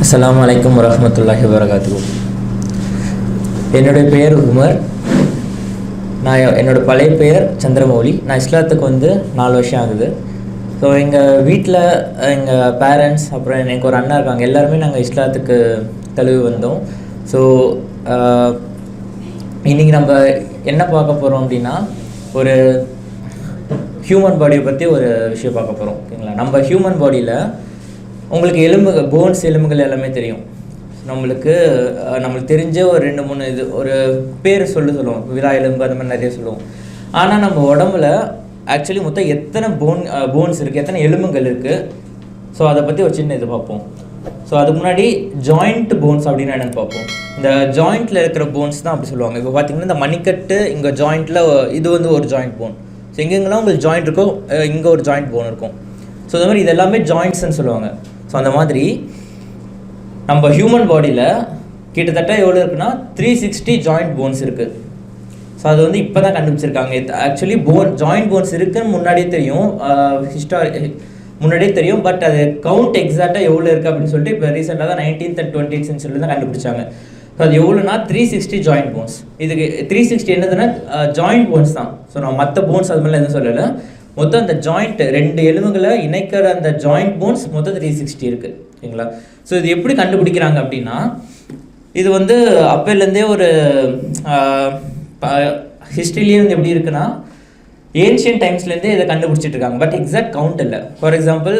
அஸ்ஸலாமு அலைக்கும் வரஹ்மத்துல்லாஹி வரகாத்து என்னுடைய பெயர் உமர் நான் என்னோடய என்னோட பழைய பெயர் சந்திரமௌலி. நான் இஸ்லாத்துக்கு வந்து நாலு வருஷம் ஆகுது. ஸோ எங்கள் வீட்டில் எங்கள் பேரண்ட்ஸ் அப்புறம் எனக்கு ஒரு அண்ணா இருக்காங்க. எல்லாருமே நாங்கள் இஸ்லாத்துக்கு தழுவி வந்தோம். ஸோ இன்றைக்கி நம்ம என்ன பார்க்க போகிறோம் அப்படின்னா ஒரு ஹியூமன் பாடியை பற்றி ஒரு விஷயம் பார்க்க போகிறோம் ஓகேங்களா? நம்ம ஹியூமன் பாடியில் உங்களுக்கு எலும்புகள் போன்ஸ் எலும்புகள் எல்லாமே தெரியும். நம்மளுக்கு நம்மளுக்கு தெரிஞ்ச ஒரு ரெண்டு மூணு இது ஒரு பேர் சொல்லு சொல்லுவோம். விழா எலும்பு அந்த மாதிரி நிறைய சொல்லுவோம். ஆனால் நம்ம உடம்புல ஆக்சுவலி மொத்தம் எத்தனை போன் போன்ஸ் இருக்குது எத்தனை எலும்புகள் இருக்குது ஸோ அதை பற்றி ஒரு சின்ன இது பார்ப்போம். ஸோ அதுக்கு முன்னாடி ஜாயிண்ட் போன்ஸ் அப்படின்னு என்னன்னு பார்ப்போம். இந்த ஜாயிண்ட்டில் இருக்கிற போன்ஸ் தான் அப்படி சொல்லுவாங்க. இப்போ பார்த்தீங்கன்னா இந்த மணிக்கட்டு இங்கே ஜாயிண்ட்டில் இது வந்து ஒரு ஜாயிண்ட் போன் ஸோ எங்கெங்கெல்லாம் உங்களுக்கு ஜாயிண்ட் இருக்கோ இங்கே ஒரு ஜாயிண்ட் போன் இருக்கும். ஸோ இந்த மாதிரி இது எல்லாமே ஜாயிண்ட்ஸ்னு சொல்லுவாங்க. ஸோ அந்த மாதிரி நம்ம ஹியூமன் பாடியில் கிட்டத்தட்ட எவ்வளோ இருக்குன்னா த்ரீ சிக்ஸ்டி ஜாயிண்ட் போன்ஸ் இருக்குது ஸோ அது வந்து இப்போ தான் கண்டுபிடிச்சிருக்காங்க ஆக்சுவலி போன் ஜாயிண்ட் போன்ஸ் இருக்குன்னு முன்னாடியே தெரியும். ஹிஸ்டாரி முன்னாடியே தெரியும். பட் அது கவுண்ட் எக்ஸாக்டாக எவ்வளோ இருக்குது அப்படின்னு சொல்லிட்டு இப்போ ரீசெண்டாக தான் நைன்டீன்த் அண்ட் டுவெண்ட்டி சென்ச்சுரியில் தான் கண்டுபிடிச்சாங்க. ஸோ அது எவ்வளோனா த்ரீ சிக்ஸ்டி ஜாயிண்ட் போன்ஸ் இதுக்கு த்ரீ சிக்ஸ்டி என்னதுன்னா ஜாயிண்ட் போன்ஸ் தான். ஸோ நான் மற்ற போன்ஸ் அது மாதிரிலாம் எதுவும் சொல்லலை. மொத்தம் அந்த ஜாயிண்ட் ரெண்டு எலும்புகளை இணைக்கிற அந்த ஜாயிண்ட் போன்ஸ் மொத்தம் த்ரீ சிக்ஸ்டி இருக்குது ஓகேங்களா? ஸோ இது எப்படி கண்டுபிடிக்கிறாங்க அப்படின்னா இது வந்து அப்போலேருந்தே ஒரு ஹிஸ்ட்ரிலேயே வந்து எப்படி இருக்குன்னா ஏன்ஷியன் டைம்ஸ்லேருந்தே இதை கண்டுபிடிச்சிட்டு இருக்காங்க. பட் எக்ஸாக்ட் கவுண்ட் இல்லை. For example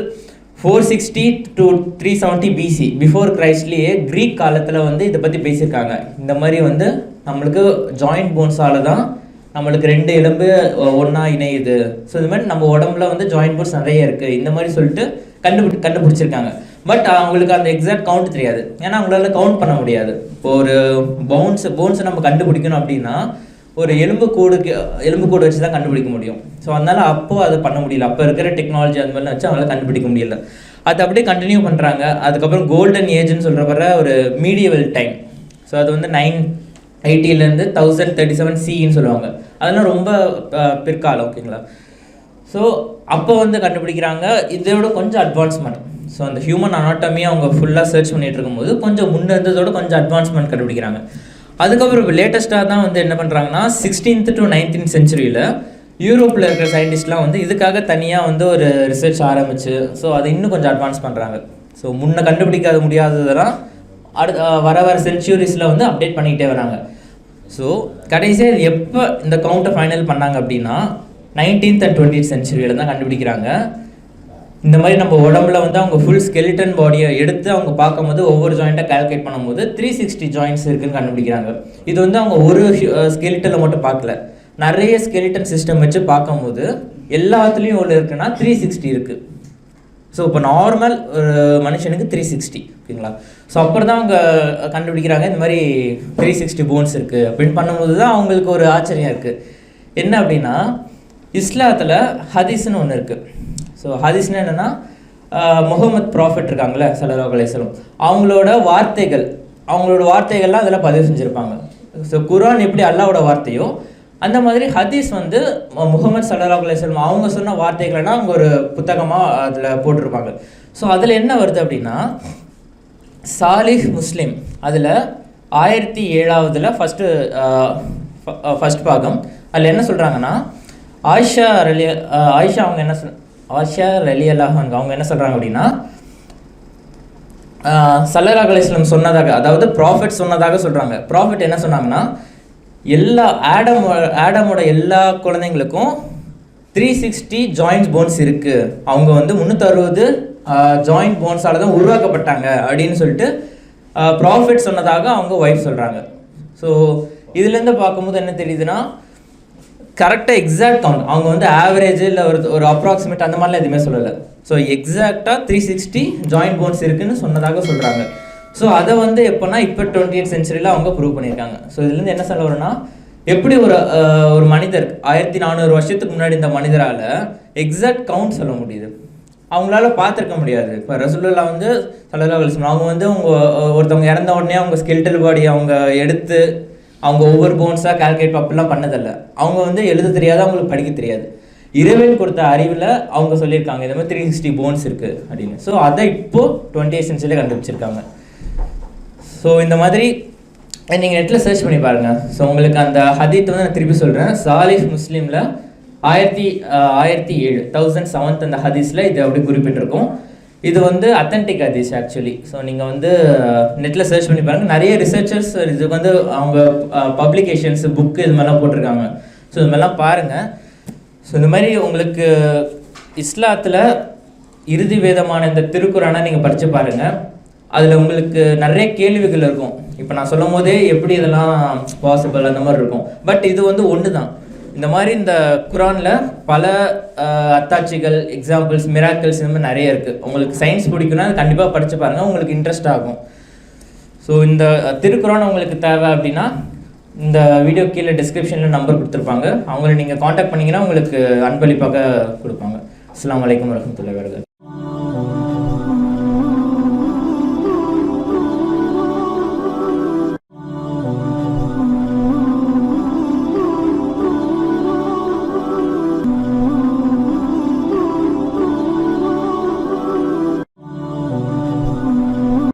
four sixty to three seventy BC before கிரைஸ்ட்லேயே Greek காலத்தில் வந்து இதை பற்றி பேசியிருக்காங்க. இந்த மாதிரி வந்து நம்மளுக்கு ஜாயிண்ட் போன்ஸால தான் நம்மளுக்கு ரெண்டு எலும்பு ஒன்றா இணையுது. ஸோ இது மாதிரி நம்ம உடம்புல வந்து ஜாயின் போர்ஸ் நிறைய இருக்குது இந்த மாதிரி சொல்லிட்டு கண்டுபிடி கண்டுபிடிச்சிருக்காங்க. பட் அவங்களுக்கு அந்த எக்ஸாக்ட் கவுண்ட் தெரியாது. ஏன்னா அவங்களால கவுண்ட் பண்ண முடியாது. இப்போ ஒரு பவுன்ஸ் போன்ஸை நம்ம கண்டுபிடிக்கணும் அப்படின்னா ஒரு எலும்பு கூடுக்கு எலும்பு கூடு வச்சு தான் கண்டுபிடிக்க முடியும். ஸோ அதனால் அப்போது அதை பண்ண முடியல. அப்போ இருக்கிற டெக்னாலஜி அந்த மாதிரிலாம் வச்சு அவங்களால கண்டுபிடிக்க முடியல. அது அப்படியே கண்டினியூ பண்ணுறாங்க அதுக்கப்புறம் கோல்டன் ஏஜ்னு சொல்கிற வர ஒரு மீடியவல் டைம் ஸோ அது வந்து நைன் ஐடியிலேருந்து தௌசண்ட் தேர்ட்டி செவன் சின்னு சொல்லுவாங்க. அதெல்லாம் ரொம்ப பிற்காலம் ஓகேங்களா ஸோ அப்போ வந்து கண்டுபிடிக்கிறாங்க இதோட கொஞ்சம் அட்வான்ஸ்மெண்ட் ஸோ அந்த ஹியூமன் அனாட்டமியை அவங்க ஃபுல்லாக சர்ச் பண்ணிட்டு இருக்கும்போது கொஞ்சம் முன்னே இருந்ததோட கொஞ்சம் அட்வான்ஸ்மெண்ட் கண்டுபிடிக்கிறாங்க. அதுக்கப்புறம் லேட்டஸ்ட்டாக தான் வந்து என்ன பண்ணுறாங்கன்னா சிக்ஸ்டீன்த் டு நைன்டீன் செஞ்சுரியில் யூரோப்பில் இருக்கிற சயின்டிஸ்ட்லாம் வந்து இதுக்காக தனியாக வந்து ஒரு ரிசர்ச் ஆரம்பிச்சு ஸோ அதை இன்னும் கொஞ்சம் அட்வான்ஸ் பண்ணுறாங்க ஸோ முன்ன கண்டுபிடிக்காத முடியாததெல்லாம் அடுத்த வர வர சென்ச்சுரிஸில் வந்து அப்டேட் பண்ணிக்கிட்டே வராங்க. ஸோ கடைசியாக எப்போ இந்த கவுண்ட்டை ஃபைனல் பண்ணாங்க அப்படின்னா நைன்டீன்த் அண்ட் டுவெண்ட்டி சென்ச்சுரியில் தான் கண்டுபிடிக்கிறாங்க. இந்த மாதிரி நம்ம உடம்புல வந்து அவங்க ஃபுல் ஸ்கெலிட்டன் பாடியை எடுத்து அவங்க பார்க்கும்போது ஒவ்வொரு ஜாயிண்ட்டை கால்குலேட் பண்ணும்போது த்ரீ சிக்ஸ்டி ஜாயின்ஸ் இருக்குன்னு கண்டுபிடிக்கிறாங்க. இது வந்து அவங்க ஒரு ஸ்கெலிட்டனில் மட்டும் பார்க்கல. நிறைய ஸ்கெலிட்டன் சிஸ்டம் வச்சு பார்க்கும்போது எல்லாத்துலேயும் எவ்வளோ இருக்குன்னா த்ரீ சிக்ஸ்டி இருக்குது ஸோ இப்போ நார்மல் ஒரு மனுஷனுக்கு த்ரீ சிக்ஸ்டி ஓகேங்களா? ஸோ அப்புறம் தான் அவங்க கண்டுபிடிக்கிறாங்க இந்த மாதிரி த்ரீ சிக்ஸ்டி போன்ஸ் இருக்குது அப்படின்னு பண்ணும்போது தான் அவங்களுக்கு ஒரு ஆச்சரியம் இருக்குது என்ன அப்படின்னா இஸ்லாத்தில் ஹதீஸ்னு ஒன்று இருக்குது ஸோ ஹதீஸ்னு என்னென்னா முகமது ப்ராஃபிட் இருக்காங்களே சல்லா அலையம் அவங்களோட வார்த்தைகள் அவங்களோட வார்த்தைகள்லாம் அதில் பதிவு செஞ்சுருப்பாங்க. ஸோ குரான் எப்படி அல்லாவோட வார்த்தையோ அந்த மாதிரி ஹதீஸ் வந்து முகமது சல்லா அலையம் அவங்க சொன்ன வார்த்தைகளைனா அவங்க ஒரு புத்தகமாக அதில் போட்டிருப்பாங்க. ஸோ அதில் என்ன வருது அப்படின்னா சாலிஹ் முஸ்லீம் அதில் ஆயிரத்தி ஏழாவதில் ஃபஸ்ட்டு ஃபஸ்ட் பாகம். அதில் என்ன சொல்கிறாங்கன்னா ஆயிஷா ரலி ஆயிஷா அவங்க என்ன சொல் ஆயிஷா ரலி அல்லாஹ் அவங்க என்ன சொல்கிறாங்க அப்படின்னா சல்லராக அலிஸ்லம் சொன்னதாக அதாவது ப்ராஃபிட் சொன்னதாக சொல்கிறாங்க ப்ராஃபிட் என்ன சொன்னாங்கன்னா எல்லா ஆடம் ஆடமோட எல்லா குழந்தைங்களுக்கும் த்ரீ சிக்ஸ்டி ஜாயின்ட் போன்ஸ் இருக்குது அவங்க வந்து முந்நூற்றறுபது ஜாயிண்ட் போன்ஸால் தான் உருவாக்கப்பட்டாங்க அப்படின்னு சொல்லிட்டு ப்ராஃபிட் சொன்னதாக அவங்க ஒய்ஃப் சொல்கிறாங்க ஸோ இதுலேருந்து பார்க்கும்போது என்ன தெரியுதுன்னா கரெக்டாக எக்ஸாக்ட் கவுண்ட் அவங்க வந்து ஆவரேஜ் இல்லை ஒரு ஒரு அப்ராக்சிமேட் அந்த மாதிரிலாம் எதுவுமே சொல்லலை. ஸோ எக்ஸாக்டாக த்ரீ சிக்ஸ்டி ஜாயிண்ட் போன்ஸ் இருக்குதுன்னு சொன்னதாக சொல்கிறாங்க ஸோ அதை வந்து எப்போனா இப்போ டுவெண்ட்டி எயிட் சென்ச்சுரியில் அவங்க ப்ரூவ் பண்ணியிருக்காங்க. ஸோ இதுலேருந்து என்ன சொல்ல வரேன்னா எப்படி ஒரு ஒரு மனிதர் ஆயிரத்தி நானூறு வருஷத்துக்கு முன்னாடி இந்த மனிதரால் எக்ஸாக்ட் கவுண்ட் சொல்ல முடியுது. அவங்களால பார்த்துருக்க முடியாது. இப்போ ரசூலுல்லா வந்து சல்லல்லா அலிஸ்லாம் அவங்க வந்து அவங்க ஒருத்தவங்க இறந்த உடனே அவங்க ஸ்கெல்டல் பாடி அவங்க எடுத்து அவங்க ஒவ்வொரு போன்ஸாக கால்குலேட் அப்படிலாம் பண்ணதில்ல. அவங்க வந்து எழுத தெரியாது அவங்களுக்கு படிக்க தெரியாது. இறைவன் கொடுத்த அறிவில் அவங்க சொல்லியிருக்காங்க இந்த மாதிரி த்ரீ சிக்ஸ்டி போன்ஸ் இருக்குது அப்படின்னு. ஸோ அதை இப்போது டுவெண்ட்டி எயிட் சென்ச்சுரியில் கண்டுபிடிச்சிருக்காங்க. ஸோ இந்த மாதிரி நீங்கள் நெட்டில் சர்ச் பண்ணி பாருங்கள் ஸோ உங்களுக்கு அந்த ஹதீத் வந்து நான் திருப்பி சொல்கிறேன் சாலிஃப் முஸ்லீமில் ஆயிரத்தி ஆயிரத்தி ஏழு தௌசண்ட் செவன்த் அந்த ஹதீஸில் இது அப்படி குறிப்பிட்டிருக்கும். இது வந்து அத்தன்டிக் ஹதீஸ் ஆக்சுவலி ஸோ நீங்கள் வந்து நெட்டில் சர்ச் பண்ணி பாருங்கள் நிறைய ரிசர்ச்சர்ஸ் இதுக்கு வந்து அவங்க பப்ளிகேஷன்ஸ் புக்கு இது மாதிரிலாம் போட்டிருக்காங்க. ஸோ இது மாதிரிலாம் பாருங்கள் ஸோ இந்த மாதிரி உங்களுக்கு இஸ்லாத்தில் இறுதி வேதமான இந்த திருக்குறானை நீங்கள் படித்து பாருங்கள் அதில் உங்களுக்கு நிறைய கேள்விகள் இருக்கும். இப்போ நான் சொல்லும் போதே எப்படி இதெல்லாம் பாசிபிள் அந்த மாதிரி இருக்கும். பட் இது வந்து ஒன்று தான் இந்த மாதிரி இந்த குரானில் பல அத்தாட்சிகள் எக்ஸாம்பிள்ஸ் மிராக்கிள்ஸ் இந்த மாதிரி நிறைய இருக்குது உங்களுக்கு சயின்ஸ் பிடிக்குன்னா கண்டிப்பாக படித்து பாருங்கள் உங்களுக்கு இன்ட்ரெஸ்ட் ஆகும். ஸோ இந்த திருக்குறான் உங்களுக்கு தேவை அப்படின்னா இந்த வீடியோ கீழே டிஸ்கிரிப்ஷனில் நம்பர் கொடுத்துருப்பாங்க. அவங்கள நீங்கள் காண்டாக்ட் பண்ணிங்கன்னா உங்களுக்கு அன்பளிப்பாக கொடுப்பாங்க. அஸ்லாம் வலைக்கம் வரஹ்மத்துல்லாஹி வபரகாத்துஹு.